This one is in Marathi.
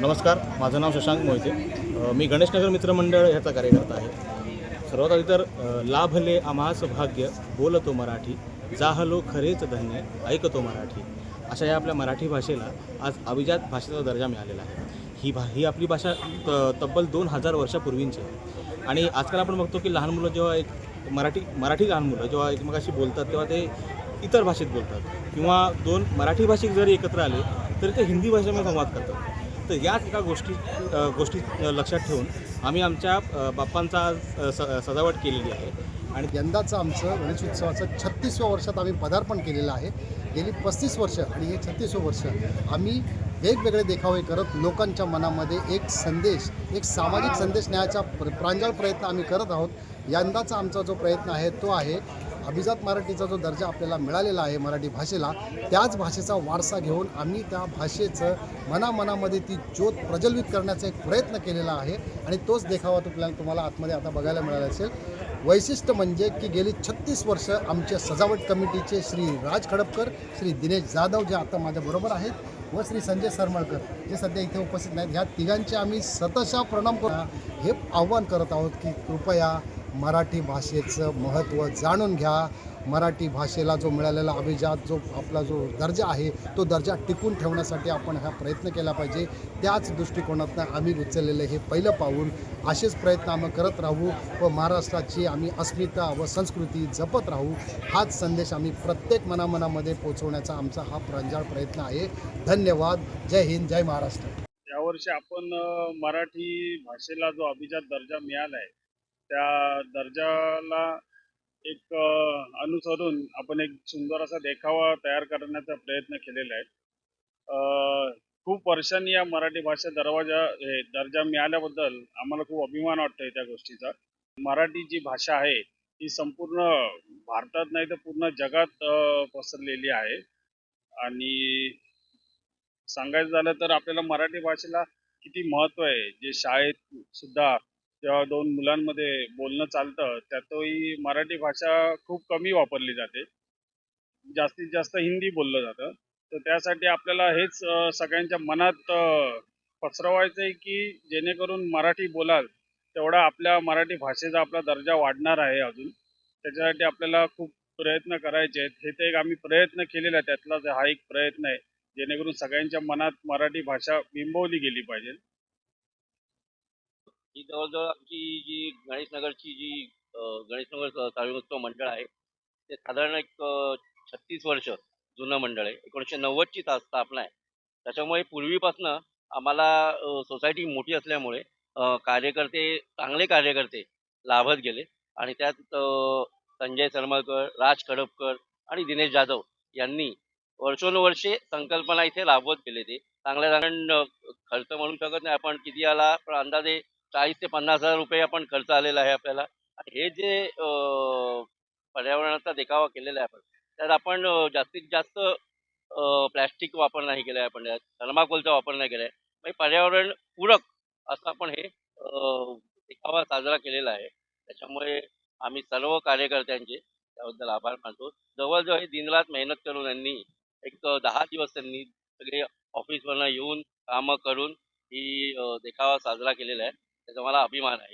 नमस्कार माझं नाव शशांक मोहिते. मी गणेशनगर मित्रमंडळ ह्याचा कार्यकर्ता आहे. सर्वात आधी तर लाभले आम्हास भाग्य बोलतो मराठी जाहलो खरेच धन्य ऐकतो मराठी. अशा या आपल्या मराठी भाषेला आज अभिजात भाषेचा दर्जा मिळालेला आहे. ही भा ही आपली भाषा त तब्बल दोन हजार वर्षापूर्वींची आहे. आणि आजकाल आपण बघतो की लहान मुलं जेव्हा एक मराठी मराठी लहान मुलं जेव्हा एकमेकाशी बोलतात तेव्हा ते इतर भाषेत बोलतात. किंवा दोन मराठी भाषिक जरी एकत्र आले तरी ते हिंदी भाषेमध्ये संवाद करतात. तर याच एका गोष्टी गोष्टी लक्षात ठेवून आम्ही आमच्या बाप्पांचा आज, स सजावट केलेली आहे. आणि यंदाचं आमचं गणेश उत्सवाचं छत्तीसव्या वर्षात आम्ही पदार्पण केलेलं आहे. गेली पस्तीस वर्ष आणि हे छत्तीसवं वर्ष आम्ही वेगवेगळे देखावे करत लोकांच्या मनामध्ये एक संदेश एक सामाजिक संदेश न्यायाचा प्रांजळ प्रयत्न आम्ही करत आहोत. यंदाचा आमचा जो प्रयत्न आहे तो आहे अभिजात मराठीचा जो दर्जा आपल्याला मिळालेला आहे मराठी भाषेला त्याच भाषेचा वारसा घेऊन आम्ही त्या भाषेचं मनामनामध्ये ती ज्योत प्रज्वलित करण्याचा एक प्रयत्न केलेला आहे आणि तोच देखावा आपल्याला तुम्हाला आतमध्ये आता बघायला मिळाला असेल. वैशिष्ट्य म्हणजे की गेली छत्तीस वर्ष आमच्या सजावट कमिटीचे श्री राज खडपकर श्री दिनेश जाधव जे आता माझ्याबरोबर आहेत व श्री संजय सरमळकर जे सध्या इथे उपस्थित नाहीत. ह्या तिघांचे आम्ही सतशा प्रणाम करू हे आव्हान करत आहोत की कृपया मराठी भाषेचं महत्त्व जाणून घ्या. मराठी भाषेला जो मिळालेला अभिजात जो आपला जो दर्जा आहे तो दर्जा टिकून ठेवण्यासाठी आपण हा प्रयत्न केला पाहिजे. त्याच दृष्टिकोनातनं आम्ही उचललेलं हे पहिलं पाऊल. असेच प्रयत्न आम्ही करत राहू व महाराष्ट्राची आम्ही अस्मिता व संस्कृती जपत राहू. हाच संदेश आम्ही प्रत्येक मनामनामध्ये पोहोचवण्याचा आमचा हा प्रंजाळ प्रयत्न आहे. धन्यवाद. जय हिंद जय महाराष्ट्र. यावर्षी आपण मराठी भाषेला जो अभिजात दर्जा मिळाला आहे त्या दर्जाला एक अनुसरून आपण एक सुंदर असा देखावा तयार करण्याचा प्रयत्न केलेला आहे. खूप वर्षांनी या मराठी भाषा दरवाजा हे दर्जा मिळाल्याबद्दल आम्हाला खूप अभिमान वाटतोय त्या गोष्टीचा. मराठी जी भाषा आहे ती संपूर्ण भारतात नाही तर पूर्ण जगात पसरलेली आहे. आणि सांगायचं झालं तर आपल्याला मराठी भाषेला किती महत्त्व आहे? जे शाळेत सुद्धा जेव्हा दोन मुलांमध्ये बोलणं चालतं त्यातही मराठी भाषा खूप कमी वापरली जाते. जास्तीत जास्त हिंदी बोललं जातं. तर त्यासाठी आपल्याला हेच सगळ्यांच्या मनात पसरवायचं आहे की जेणेकरून मराठी बोलाल तेवढा आपल्या मराठी भाषेचा आपला दर्जा वाढणार आहे अजून. त्याच्यासाठी आपल्याला खूप प्रयत्न करायचे आहेत. हे तर एक आम्ही प्रयत्न केलेला आहे. त्यातलाच हा एक प्रयत्न आहे. जेणेकरून सगळ्यांच्या मनात मराठी भाषा बिंबवली गेली पाहिजे. ही जवळजवळ आमची जी गणेशनगरची जी गणेशनगर स- मंडळ आहे ते साधारण एक छत्तीस वर्ष जुनं मंडळ आहे. एकोणीसशे नव्वदची ता स्थापना आहे. त्याच्यामुळे पूर्वीपासनं आम्हाला सोसायटी मोठी असल्यामुळे कार्यकर्ते चांगले कार्यकर्ते लाभत गेले. आणि त्यात संजय सरमळकर राज खडपकर आणि दिनेश जाधव यांनी वर्षोनुवर्षे संकल्पना इथे राबवत गेले ते. चांगल्या कारण खर्च म्हणू शकत नाही आपण. किती आला पण अंदाजे चाळीस ते पन्नास हजार रुपये आपण खर्च आलेला आहे आपल्याला. हे जे पर्यावरणाचा देखावा केलेला आहे आपण त्यात आपण जास्तीत जास्त प्लॅस्टिक वापर नाही केला आहे आपण त्यात थर्माकोलचा वापर नाही केला आहे म्हणजे पर्यावरण पूरक असं आपण हे देखावा साजरा केलेला आहे. त्याच्यामुळे आम्ही सर्व कार्यकर्त्यांचे त्याबद्दल आभार मानतो. जवळजवळ हे दिनरात मेहनत करून यांनी एक दहा दिवस त्यांनी सगळे ऑफिसवरनं येऊन कामं करून ही देखावा साजरा केलेला आहे. จะมาลาพี่มาไหน